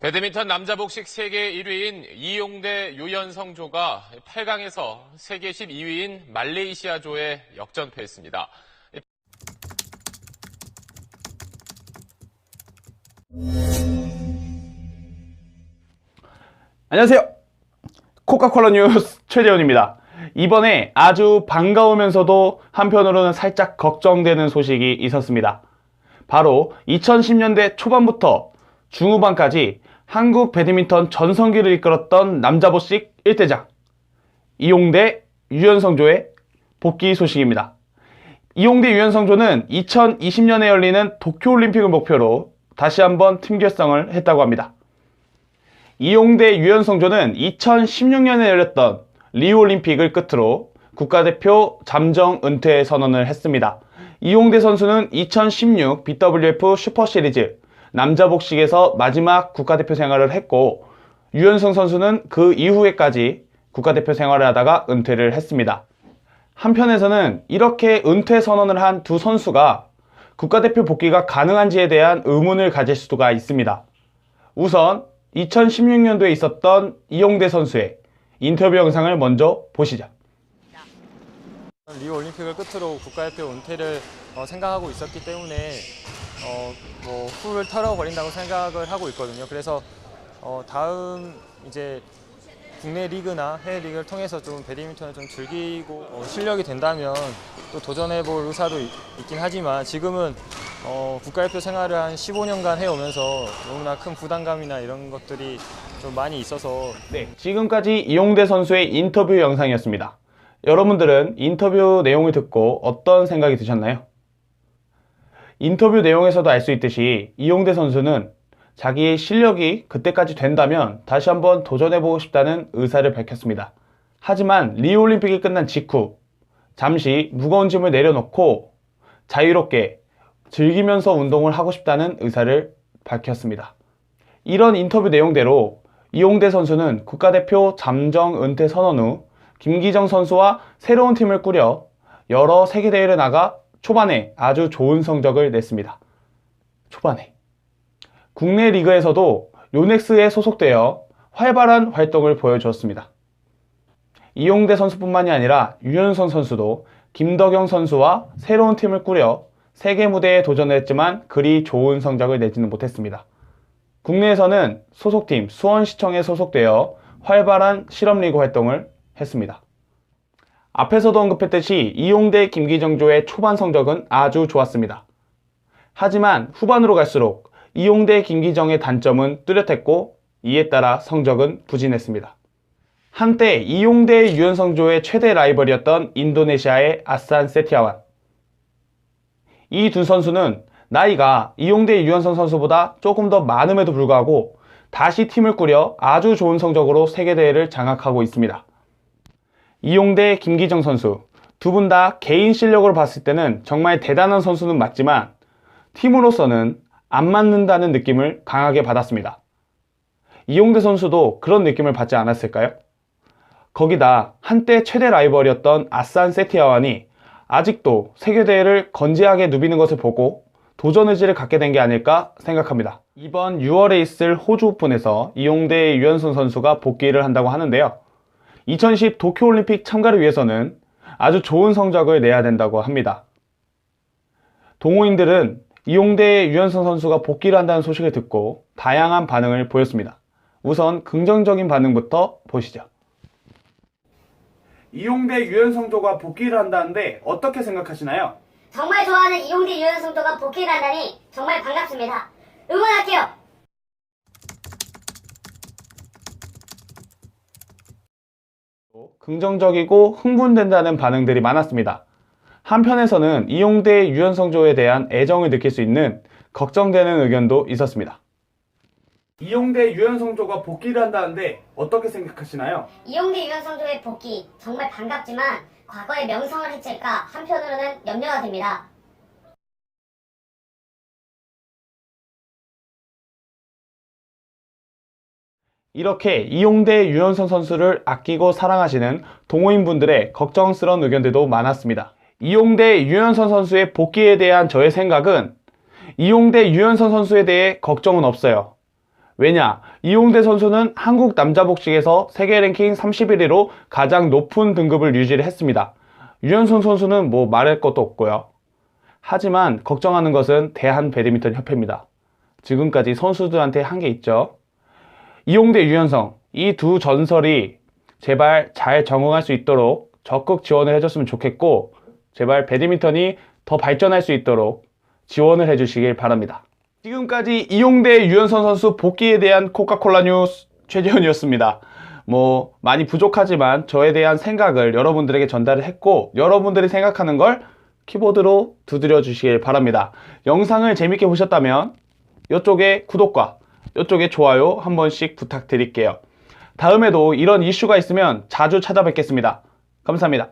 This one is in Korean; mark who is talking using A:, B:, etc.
A: 배드민턴 남자 복식 세계 1위인 이용대 유연성조가 8강에서 세계 12위인 말레이시아조에 역전패했습니다.
B: 안녕하세요. 코카콜라 뉴스 최재훈입니다. 이번에 아주 반가우면서도 한편으로는 살짝 걱정되는 소식이 있었습니다. 바로 2010년대 초반부터 중후반까지 한국 배드민턴 전성기를 이끌었던 남자 보식 1대장 이용대 유연성조의 복귀 소식입니다. 이용대 유연성조는 2020년에 열리는 도쿄올림픽을 목표로 다시 한번 팀 결성을 했다고 합니다. 이용대 유연성조는 2016년에 열렸던 리우올림픽을 끝으로 국가대표 잠정 은퇴 선언을 했습니다. 이용대 선수는 2016 BWF 슈퍼시리즈 남자 복식에서 마지막 국가대표 생활을 했고 유연성 선수는 그 이후에까지 국가대표 생활을 하다가 은퇴를 했습니다. 한편에서는 이렇게 은퇴 선언을 한 두 선수가 국가대표 복귀가 가능한지에 대한 의문을 가질 수가 있습니다. 우선 2016년도에 있었던 이용대 선수의 인터뷰 영상을 먼저 보시죠.
C: 리우 올림픽을 끝으로 국가대표 은퇴를 어, 생각하고 있었기 때문에 어, 뭐 후를 털어버린다고 생각을 하고 있거든요. 그래서 어, 다음 이제 국내 리그나 해외 리그를 통해서 좀 배드민턴을 좀 즐기고 어, 실력이 된다면 또 도전해볼 의사도 있, 긴 하지만 지금은 어, 국가대표 생활을 한 15년간 해오면서 너무나 큰 부담감이나 이런 것들이 좀 많이 있어서
B: 네, 지금까지 이용대 선수의 인터뷰 영상이었습니다. 여러분들은 인터뷰 내용을 듣고 어떤 생각이 드셨나요? 인터뷰 내용에서도 알 수 있듯이 이용대 선수는 자기의 실력이 그때까지 된다면 다시 한번 도전해보고 싶다는 의사를 밝혔습니다. 하지만 리우올림픽이 끝난 직후 잠시 무거운 짐을 내려놓고 자유롭게 즐기면서 운동을 하고 싶다는 의사를 밝혔습니다. 이런 인터뷰 내용대로 이용대 선수는 국가대표 잠정 은퇴 선언 후 김기정 선수와 새로운 팀을 꾸려 여러 세계대회를 나가 초반에 아주 좋은 성적을 냈습니다. 초반에. 국내 리그에서도 요넥스에 소속되어 활발한 활동을 보여주었습니다. 이용대 선수뿐만이 아니라 유현선 선수도 김덕영 선수와 새로운 팀을 꾸려 세계 무대에 도전했지만 그리 좋은 성적을 내지는 못했습니다. 국내에서는 소속팀 수원시청에 소속되어 활발한 실업리그 활동을 했습니다. 앞에서도 언급했듯이 이용대 김기정조의 초반 성적은 아주 좋았습니다. 하지만 후반으로 갈수록 이용대 김기정의 단점은 뚜렷했고 이에 따라 성적은 부진했습니다. 한때 이용대 유연성조의 최대 라이벌이었던 인도네시아의 아산 세티아완. 이 두 선수는 나이가 이용대 유연성 선수보다 조금 더 많음에도 불구하고 다시 팀을 꾸려 아주 좋은 성적으로 세계대회를 장악하고 있습니다. 이용대 김기정 선수 두 분 다 개인 실력으로 봤을 때는 정말 대단한 선수는 맞지만 팀으로서는 안 맞는다는 느낌을 강하게 받았습니다. 이용대 선수도 그런 느낌을 받지 않았을까요? 거기다 한때 최대 라이벌이었던 아산 세티아완이 아직도 세계대회를 건재하게 누비는 것을 보고 도전 의지를 갖게 된 게 아닐까 생각합니다. 이번 6월에 있을 호주 오픈에서 이용대 유연선 선수가 복귀를 한다고 하는데요. 2010 도쿄올림픽 참가를 위해서는 아주 좋은 성적을 내야 된다고 합니다. 동호인들은 이용대 유연선 선수가 복귀를 한다는 소식을 듣고 다양한 반응을 보였습니다. 우선 긍정적인 반응부터 보시죠. 이용대 유연성조가 복귀를 한다는데 어떻게 생각하시나요?
D: 정말 좋아하는 이용대 유연성도가 복귀를 한다니 정말 반갑습니다. 응원할게요.
B: 긍정적이고 흥분된다는 반응들이 많았습니다. 한편에서는 이용대 유연성조에 대한 애정을 느낄 수 있는 걱정되는 의견도 있었습니다. 이용대 유연성조가 복귀를 한다는데 어떻게 생각하시나요?
D: 이용대 유연성도의 복귀 정말 반갑지만 과거의 명성을 해칠까 한편으로는 염려가 됩니다.
B: 이렇게 이용대 유연성 선수를 아끼고 사랑하시는 동호인분들의 걱정스러운 의견들도 많았습니다. 이용대 유연선 선수의 복귀에 대한 저의 생각은 이용대 유연선 선수에 대해 걱정은 없어요. 왜냐? 이용대 선수는 한국 남자 복식에서 세계 랭킹 31위로 가장 높은 등급을 유지를 했습니다. 유현선 선수는 뭐 말할 것도 없고요. 하지만 걱정하는 것은 대한 배드민턴 협회입니다. 지금까지 선수들한테 한 게 있죠. 이용대 유현성 이 두 전설이 제발 잘 적응할 수 있도록 적극 지원을 해줬으면 좋겠고 제발 배드민턴이 더 발전할 수 있도록 지원을 해주시길 바랍니다. 지금까지 이용대 유현선 선수 복귀에 대한 코카콜라 뉴스 최재현이었습니다. 뭐 많이 부족하지만 저에 대한 생각을 여러분들에게 전달을 했고 여러분들이 생각하는 걸 키보드로 두드려 주시길 바랍니다. 영상을 재밌게 보셨다면 이쪽에 구독과 이쪽에 좋아요 한 번씩 부탁드릴게요. 다음에도 이런 이슈가 있으면 자주 찾아뵙겠습니다. 감사합니다.